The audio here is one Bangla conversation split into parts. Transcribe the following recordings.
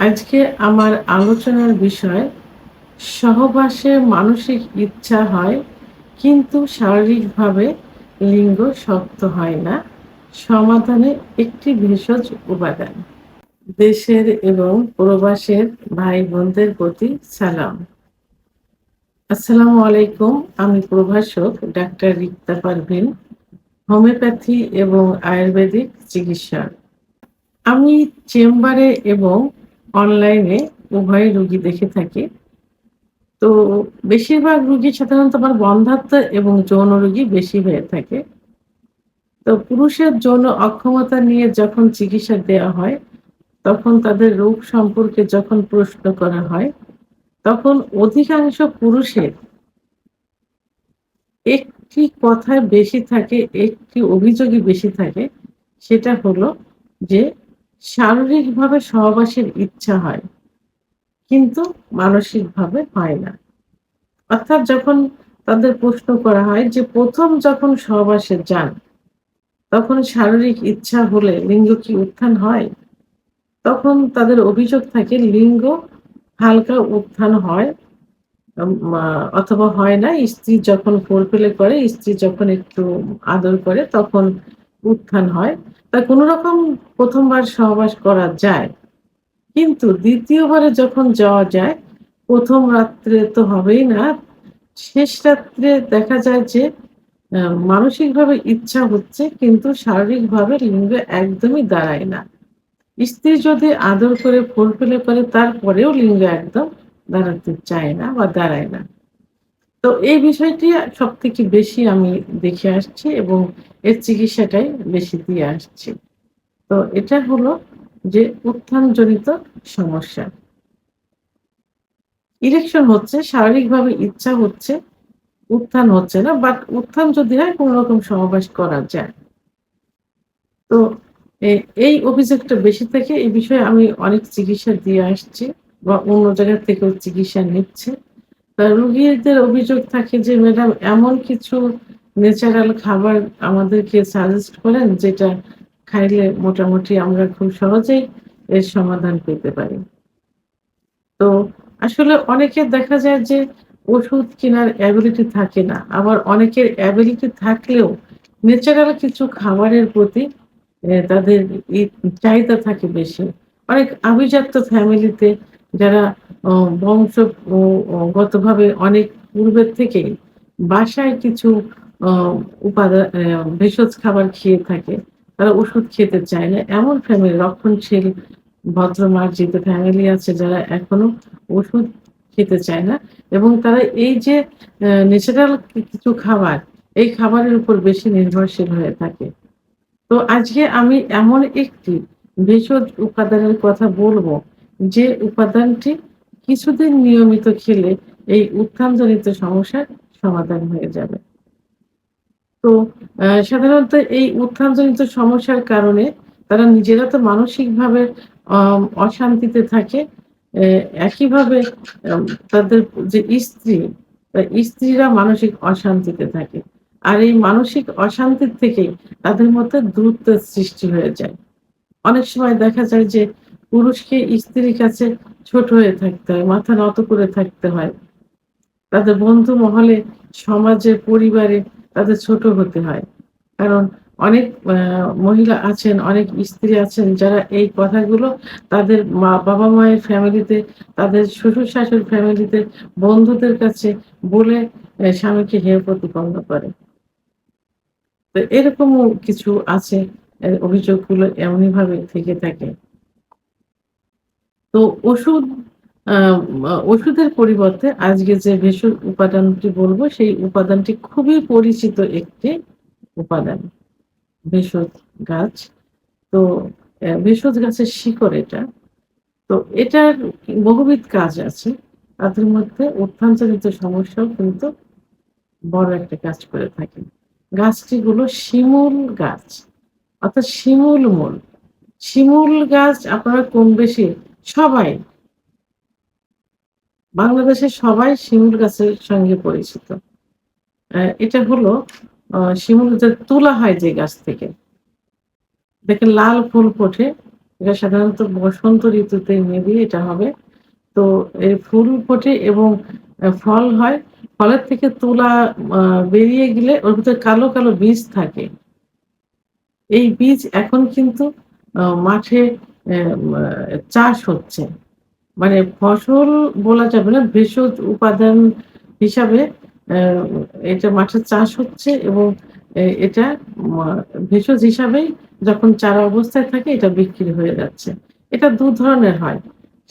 আজকে আমার আলোচনার বিষয়, সহবাসে মানসিক ইচ্ছা হয়, কিন্তু শারীরিকভাবে লিঙ্গ শক্ত হয় না। সমাধানে একটি ভেষজ উপাদান। দেশের এবং প্রবাসের ভাই বোনদের প্রতি সালাম। আসসালামু আলাইকুম, আমি প্রভাষক ডাক্তার রিক্তা পারভিন, হোমিওপ্যাথি এবং আয়ুর্বেদিক চিকিৎসক। আমি চেম্বারে এবং অনলাইনে উভয় রুগী দেখে থাকি। তো বেশিরভাগ রুগী সাধারণত আমার বন্ধাত্ম এবং যৌন রুগী বেশি হয়ে থাকে। তো পুরুষের যৌন অক্ষমতা নিয়ে যখন চিকিৎসা দেওয়া হয়, তখন তাদের রোগ সম্পর্কে যখন প্রশ্ন করা হয়, তখন অধিকাংশ পুরুষের একটি কথায় বেশি থাকে, একটি অভিযোগই বেশি থাকে, সেটা হলো যে শারীরিকভাবে সহবাসের ইচ্ছা হয়, কিন্তু মানসিকভাবে হয় না। অর্থাৎ যখন তাদের প্রশ্ন করা হয় যে প্রথম যখন সহবাসে যান, তখন শারীরিক ইচ্ছা হলে লিঙ্গ কি উত্থান হয়? তখন তাদের অভিযোগ থাকে লিঙ্গ হালকা উত্থান হয় অথবা হয় না। স্ত্রী যখন ফোর পেলে করে, স্ত্রী যখন একটু আদর করে, তখন উত্থান হয়। তা কোনো রকম প্রথমবার সহবাস করা যায়, কিন্তু দ্বিতীয়বারে যখন যাওয়া যায়, প্রথম রাত্রে তো হবেই না। শেষ রাত্রে দেখা যায় যে মানসিকভাবে ইচ্ছা হচ্ছে, কিন্তু শারীরিকভাবে লিঙ্গ একদমই দাঁড়ায় না। স্ত্রী যদি আদর করে ফোর পেলে করে, তারপরেও লিঙ্গ একদম দাঁড়াতে চায় না বা দাঁড়ায় না। তো এই বিষয়টি সব থেকে বেশি আমি দেখে আসছি এবং এর চিকিৎসাটাই বেশি দিয়ে আসছি। তো এটা হলো যে উত্থানজনিত সমস্যা। ইলেকশন হচ্ছে, শারীরিকভাবে ইচ্ছা হচ্ছে, উত্থান হচ্ছে না, বাট উত্থান যদি হয়, কোন রকম সমাবেশ করা যায়। তো এই অভিযোগটা বেশি থেকে এই বিষয়ে আমি অনেক চিকিৎসা দিয়ে আসছি বা অন্য জায়গা থেকেও চিকিৎসা নিচ্ছে। রুগীদের অভিযোগ থাকে যে, ম্যাডাম, এমন কিছু ন্যাচারাল খাবার আমাদেরকে সাজেস্ট করেন যেটা খাইলে মোটামুটি আমরা খুব সহজেই এর সমাধান পেতে পারি। তো আসলে অনেকের দেখা যায় যে, ওষুধ কেনার অ্যাবিলিটি থাকে না। আবার অনেকের অ্যাবিলিটি থাকলেও ন্যাচারাল কিছু খাবারের প্রতি তাদের চাহিদা থাকে বেশি। অনেক আভিজাত্য ফ্যামিলিতে যারা বংশ বংশগতভাবে অনেক পূর্বের থেকেই বাসায় কিছু উপাদান ভেষজ খাবার খেয়ে থাকে, তারা ওষুধ খেতে চায় না। এমন ফ্যামিলি রক্ষণশীল, ভদ্র মার্জিত ফ্যামিলি আছে যারা এখনও ওষুধ খেতে চায় না এবং তারা এই যে ন্যাচারাল কিছু খাবার, এই খাবারের উপর বেশি নির্ভরশীল হয়ে থাকে। তো আজকে আমি এমন একটি ভেষজ উপাদানের কথা বলব যে উপাদানটি কিছুদিন নিয়মিত খেলে এই উত্থানজনিত সমস্যার সমাধান হয়ে যাবে। তো সাধারণত এই উত্থানজনিত সমস্যার কারণে তারা নিজেরা তো মানসিকভাবে অশান্তিতে থাকে। একইভাবে তাদের যে স্ত্রী স্ত্রীরা মানসিক অশান্তিতে থাকে। আর এই মানসিক অশান্তির থেকে তাদের মধ্যে দূরত্বের সৃষ্টি হয়ে যায়। অনেক সময় দেখা যায় যে পুরুষকে স্ত্রীর কাছে ছোট হয়ে থাকতে হয়, মাথা নত করে থাকতে হয়। তাদের বন্ধু মহলে সমাজে পরিবারে তাদের ছোট হতে হয়। কারণ অনেক মহিলা আছেন, অনেক স্ত্রী আছেন যারা এই কথাগুলো তাদের মা, বাবা মায়ের ফ্যামিলিতে, তাদের শ্বশুর শাশুর ফ্যামিলিতে, বন্ধুদের কাছে বলে স্বামীকে হেয় প্রতিপন্ন করে। তো এরকমও কিছু আছে অভিযোগগুলো এমনই ভাবে থেকে থাকে। তো ওষুধ ওষুধের পরিবর্তে আজকে যে ভেষজ উপাদানটি বলব, সেই উপাদানটি খুবই পরিচিত একটি উপাদান, ভেষজ গাছ। তো ভেষজ গাছের শিকড় এটা। তো এটার বহুবিধ কাজ আছে। তাদের মধ্যে উত্থানজনিত সমস্যাও কিন্তু বড় একটা কাজ করে থাকে। গাছটি হলো শিমুল গাছ, অর্থাৎ শিমুল মূল। শিমুল গাছ আপনারা কম বেশি সবাই বাংলাদেশের সবাই শিমুল গাছের সঙ্গে পরিচিত এটা হলো শিমুল যে তোলা হয় যে গাছ থেকে দেখেন লাল ফুল ফোটে এটা সাধারণত বসন্ত ঋতুতে মেবি এটা হবে। তো এই ফুল ফোটে এবং ফল হয়। ফলের থেকে তুলা বেরিয়ে গেলে ওর ভিতরে কালো, কালো বীজ থাকে। এই বীজ এখন কিন্তু মাঠে চাষ হচ্ছে। মানে ফসল বলা যাবে না, ভেষজ উপাদান হিসাবে এটা মাঠে চাষ হচ্ছে এবং এটা ভেষজ হিসাবেই যখন চারা অবস্থায় থাকে এটা বিক্রি হয়ে যাচ্ছে। এটা দু ধরনের হয়।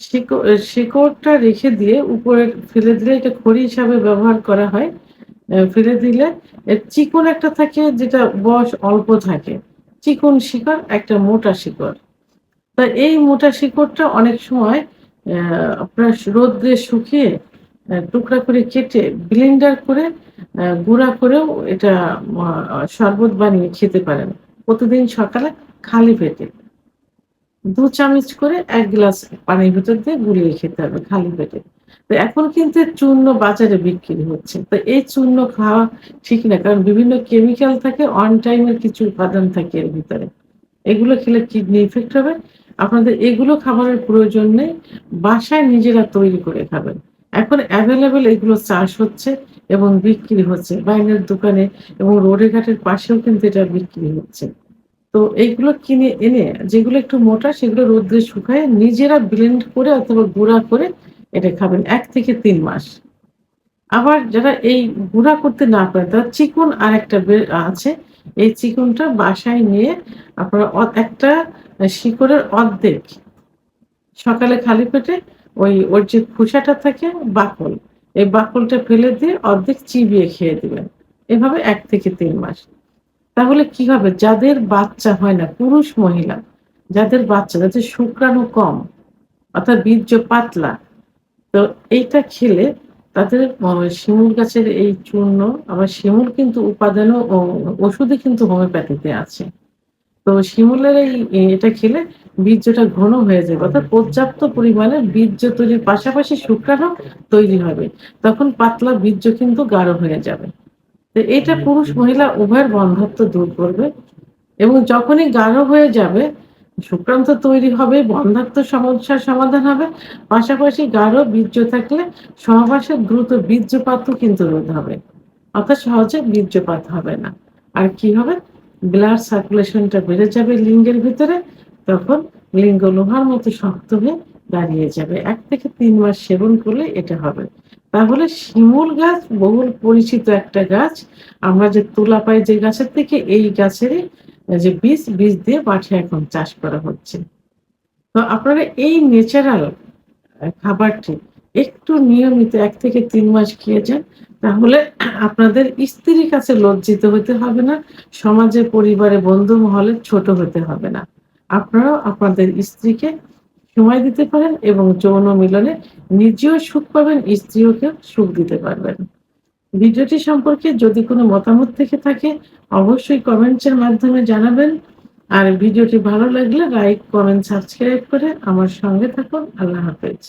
শিক এ শিকড়টা রেখে দিয়ে উপরে ফেলে দিলে এটা খড়ি হিসাবে ব্যবহার করা হয়। ফেলে দিলে চিকন একটা থাকে যেটা বয়স অল্প থাকে। চিকন শিকড়, একটা মোটা শিকড়। তো এই মোটা শিকড়টা অনেক সময় আপনার রোদ্রে শুকিয়ে টুকরা করে কেটে ব্লেন্ডার করে গুঁড়া করেও এটা শরবত বানিয়ে খেতে পারেন। প্রতিদিন সকালে খালি পেটে। দু চামচ করে এক গ্লাস পানির ভিতর দিয়ে গুলিয়ে খেতে হবে খালি পেটে। তো এখন কিন্তু চূর্ণ বাজারে বিক্রি হচ্ছে। তো এই চূর্ণ খাওয়া ঠিক না। কারণ বিভিন্ন কেমিক্যাল থাকে, অন টাইমের কিছু উপাদান থাকে এর ভিতরে। এগুলো খেলে কিডনি ইফেক্ট হবে। আপনাদের এগুলো খাবারের প্রয়োজন নেই। বাসায় নিজেরা তৈরি করে খাবেন। এখন অ্যাভেলেবেল এগুলো চাষ হচ্ছে এবং বিক্রি হচ্ছে। বাইরের দোকানে এবং রোডে ঘাটের পাশেও কিন্তু এটা বিক্রি হচ্ছে। তো এইগুলো কিনে এনে, যেগুলো একটু মোটা, সেগুলো রোদ্রে শুকায় নিজেরা ব্লেন্ড করে অথবা গুঁড়া করে এটা খাবেন এক থেকে তিন মাস। আবার যারা এই গুঁড়া করতে না পারে, তারা চিকন আর একটা আছে। এই চিকনটা বাসায় নিয়ে আপনারা একটা শিকড়ের অর্ধেক সকালে খালি পেটে ওই ওর যে খোসাটা থাকে বাকল, এই বাকলটা ফেলে দিয়ে অর্ধেক চিবিয়ে খেয়ে দিবেন। এভাবে এক থেকে তিন মাস। তাহলে কি হবে? যাদের বাচ্চা হয় না, পুরুষ মহিলা যাদের বাচ্চা, যাদের শুক্রাণু কম অর্থাৎ বীর্য পাতলা, তো এইটা খেলে তাদের শিমুল গাছের এই চূর্ণ আবার শিমুল কিন্তু উপাদানও ওষুধে কিন্তু হোমিওপ্যাথিতে আছে। তো শিমুলের এই এটা খেলে বীর্যটা ঘন হয়ে যাবে। অর্থাৎ পর্যাপ্ত পরিমাণে বীর্য তৈরির পাশাপাশি শুক্রাণু তৈরি হবে। তখন পাতলা বীর্য কিন্তু গাঢ় হয়ে যাবে। তো এটা পুরুষ মহিলা উভয়ের বন্ধ্যাত্ব দূর করবে এবং যখনই গাঢ় হয়ে যাবে, শুক্রান্ত তৈরি হবে, বন্ধ্যাত্ব সমস্যার সমাধান হবে। পাশাপাশি গাঢ় বীর্য থাকলে সহবাসে দ্রুত বীর্যপাতও কিন্তু রোধ হবে। অর্থাৎ সহজে বীর্যপাত হবে না। আর কি হবে? ব্লাড সার্কুলেশনটা বেড়ে যাবে লিঙ্গের ভিতরে। তখন লিঙ্গ লোহার মতো শক্ত হয়ে দাঁড়িয়ে যাবে। এক থেকে তিন মাস সেবন করলে এটা হবে। তাহলে শিমুল গাছ বহুল পরিচিত একটা গাছ। আমরা যে তুলা পাই যে গাছের থেকে এই গাছেরই যে বীজ, বীজ দিয়ে মাঠে এখন চাষ করা হচ্ছে। তো আপনারা এই ন্যাচারাল খাবারটি একটু নিয়মিত এক থেকে তিন মাস খেয়ে যান। তাহলে আপনাদের স্ত্রীর কাছে লজ্জিত হতে হবে না। সমাজে, পরিবারে, বন্ধু মহলে ছোট হতে হবে না। আপনারাও আপনাদের স্ত্রীকে সময় দিতে পারেন এবং যৌন মিলনে নিজেও সুখ পাবেন, স্ত্রীও কেও সুখ দিতে পারবেন। ভিডিওটি সম্পর্কে যদি কোনো মতামত থেকে থাকে অবশ্যই কমেন্টস এর মাধ্যমে জানাবেন। আর ভিডিওটি ভালো লাগলে লাইক, কমেন্ট, সাবস্ক্রাইব করে আমার সঙ্গে থাকুন। আল্লাহ হাফেজ।